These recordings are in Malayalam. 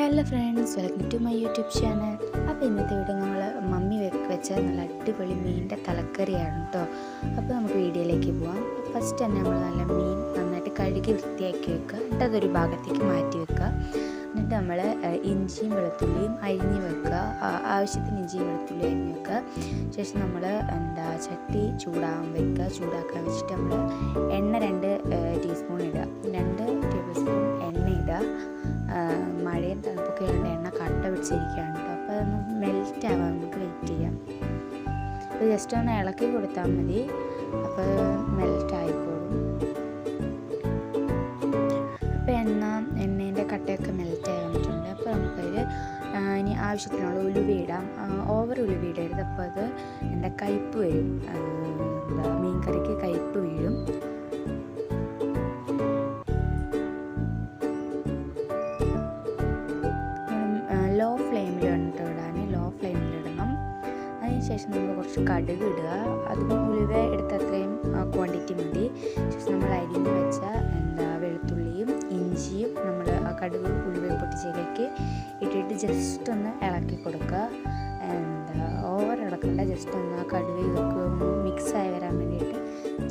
Hello friends welcome to my YouTube channel. അപ്പോൾ ഇന്നത്തെ വീഡിയോ നമ്മൾ മമ്മി വെച്ച നല്ല അടിപൊളി മീനിന്റെ തലക്കറിയാണ് കേട്ടോ അപ്പോൾ നമുക്ക് വീഡിയോയിലേക്ക് പോവാം. ഫസ്റ്റ് തന്നെ നമ്മൾ നല്ല മീൻ നന്നായിട്ട് കഴുകി വൃത്തിയാക്കി വെക്കുക. എന്നിട്ട് അതൊരു ഭാഗത്തേക്ക് മാറ്റി വെക്കുക. എന്നിട്ട് നമ്മൾ ഇഞ്ചിയും വെളുത്തുള്ളിയും അരിഞ്ഞ് വെക്കുക. ആവശ്യത്തിന് ഇഞ്ചിയും വെളുത്തുള്ളി അരിഞ്ഞ് വെക്കുക. ശേഷം നമ്മൾ എന്താ ചട്ടി ചൂടാകാൻ വെക്കുക. ചൂടാക്കാൻ വെച്ചിട്ട് നമ്മൾ എണ്ണ രണ്ട് വെയിറ്റ് ചെയ്യാം. അപ്പോൾ ജസ്റ്റ് ഒന്ന് ഇളക്കി കൊടുത്താൽ മതി. അപ്പോൾ മെൽറ്റ് ആയിക്കോളും. അപ്പോൾ എണ്ണ എണ്ണേന്റെ കട്ടയൊക്കെ മെൽറ്റ് ആയി വന്നിട്ടുണ്ട്. അപ്പോൾ നമുക്കതിൽ ഇനി ആവശ്യത്തിനുള്ള ഉലുവ ഓവർ ഉലുവ അപ്പോൾ അത് എന്റെ കയ്പ്പ് വരും. എന്താ മീൻ കറിക്ക് കയ്പ്പ് വീഴും. അതിനുശേഷം നമ്മൾ കുറച്ച് കടുക് ഇടുക. അതിന് ഉലുവ എടുത്ത അത്രയും ക്വാണ്ടിറ്റി മതി. ശേഷം നമ്മൾ അരിഞ്ഞ് വെച്ച എന്താ വെളുത്തുള്ളിയും ഇഞ്ചിയും നമ്മൾ ആ കടുക് ഉലുവ പൊട്ടിച്ചേക്ക് ഇട്ടിട്ട് ജസ്റ്റ് ഒന്ന് ഇളക്കി കൊടുക്കുക. എന്താ ഓവർ ഇളക്കണ്ട. ജസ്റ്റ് ഒന്ന് ആ കടുക് ഇതൊക്കെ ഒന്ന് ആയി വരാൻ വേണ്ടിയിട്ട്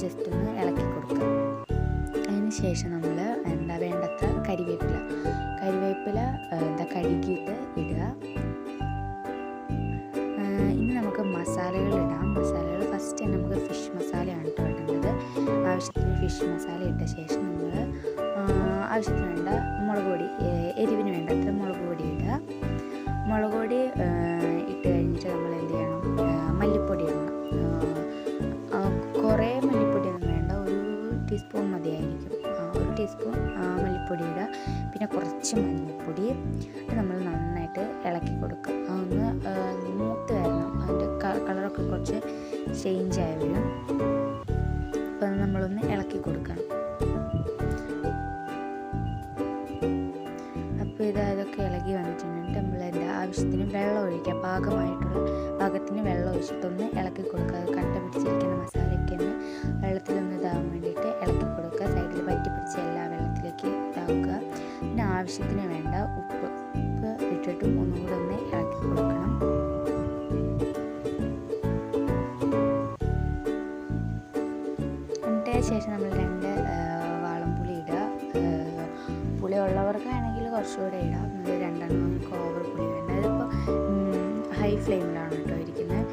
ജസ്റ്റ് ഒന്ന് ഇളക്കി കൊടുക്കുക. അതിന് ശേഷം നമ്മൾ എന്താ വേണ്ടത്ര കരിവേപ്പില. കരിവേപ്പില എന്താ കഴുകിയിട്ട് ഇടുക. ഇനി നമുക്ക് മസാലകൾ ഇടാം. മസാലകൾ ഫസ്റ്റ് നമുക്ക് ഫിഷ് മസാലയാണ് കേട്ടോ ഇടേണ്ടത്. ആവശ്യത്തിന് ഫിഷ് മസാല ഇട്ട ശേഷം നമ്മൾ ആവശ്യത്തിന് വേണ്ട മുളക് പൊടി എരിവിന് വേണ്ടത്ര മുളക് പൊടി ഇടുക. മുളക് പൊടി കുറച്ച് മഞ്ഞൾപ്പൊടി നമ്മൾ നന്നായിട്ട് ഇളക്കി കൊടുക്കുക. അതൊന്ന് മൂത്ത് വരണം. അതിന്റെ കളറൊക്കെ കുറച്ച് ചേഞ്ച് ആയി വരും അപ്പോൾ അത് നമ്മളൊന്ന് ഇളക്കി കൊടുക്കണം. അപ്പോൾ ഇത് അതൊക്കെ ഇളകി വന്നിട്ടുണ്ടെങ്കിൽ നമ്മൾ എന്റെ ആവശ്യത്തിന് വെള്ളം ഒഴിക്കുക. പാകമായിട്ടുള്ള പാകത്തിന് വെള്ളം ഒഴിച്ചിട്ടൊന്ന് ഇളക്കി കൊടുക്കുക. കട്ട പിടിച്ചിരിക്കുന്ന മസാലയൊക്കെ ഒന്ന് വെള്ളത്തിലൊന്ന് ഇതാവാൻ വേണ്ടിയിട്ട് ഇളക്കി ആവശ്യത്തിന് വേണ്ട ഉപ്പ്. ഉപ്പ് ഇട്ടിട്ട് ഒന്നുകൂടെ ഒന്ന് ഇളക്കി കൊടുക്കണം. എന്നിട്ട് ശേഷം നമ്മൾ രണ്ട് വാളംപുളി ഇടുക. പുളി ഉള്ളവർക്കാണെങ്കിൽ കുറച്ചുകൂടെ ഇടാം. നമ്മൾ രണ്ടെണ്ണം ഓവർ പുളി വേണ്ട. ഇതിപ്പോൾ ഹൈ ഫ്ലെയിമിലാണ് കേട്ടോ ഇരിക്കുന്നത്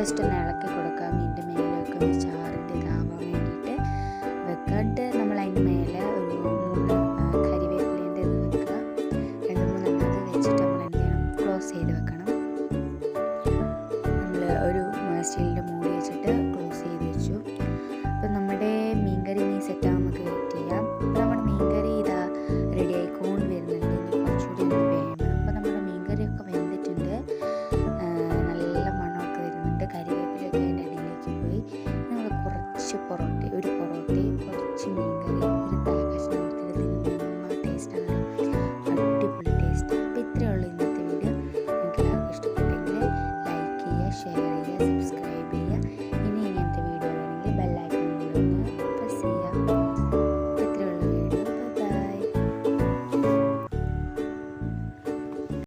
ജസ്റ്റ് ഒന്ന് ഇളക്കി കൊടുക്കാം. മീന്റെ മേലൊക്കെ ഒരു ചാറിന്റെ ഇതാവാൻ വേണ്ടിയിട്ട് വെക്കാണ്ട്